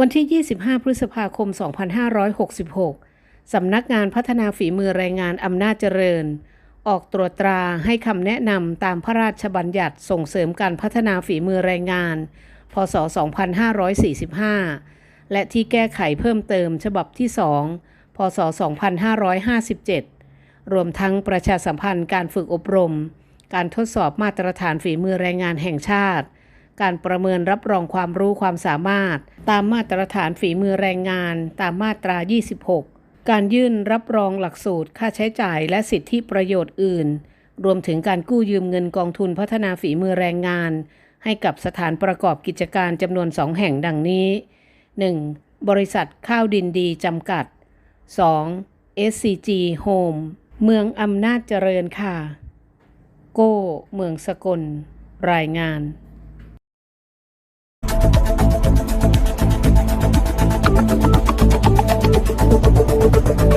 วันที่ 25 พฤษภาคม 2566 สำนักงานพัฒนาฝีมือแรงงานอำนาจเจริญ ออกตรวจตราให้คำแนะนำตามพระราชบัญญัติส่งเสริมการพัฒนาฝีมือแรงงาน พศ 2545 และที่แก้ไขเพิ่มเติมฉบับที่ 2 พศ 2557 รวมทั้งประชาสัมพันธ์การฝึกอบรม การทดสอบมาตรฐานฝีมือแรงงานแห่งชาติ การประเมินรับรองความรู้ความสามารถ ตามมาตรฐานฝีมือแรงงาน ตามมาตรา 26 การยื่นรับรองหลักสูตร ค่าใช้จ่ายและสิทธิประโยชน์อื่น รวมถึงการกู้ยืมเงินกองทุนพัฒนาฝีมือแรงงาน ให้กับสถานประกอบกิจการจำนวนสองแห่งดังนี้ 1. บริษัทข้าวดินดีจำกัด 2. SCG Home เมืองอำนาจเจริญค่ะ โก้ เมืองสกล รายงาน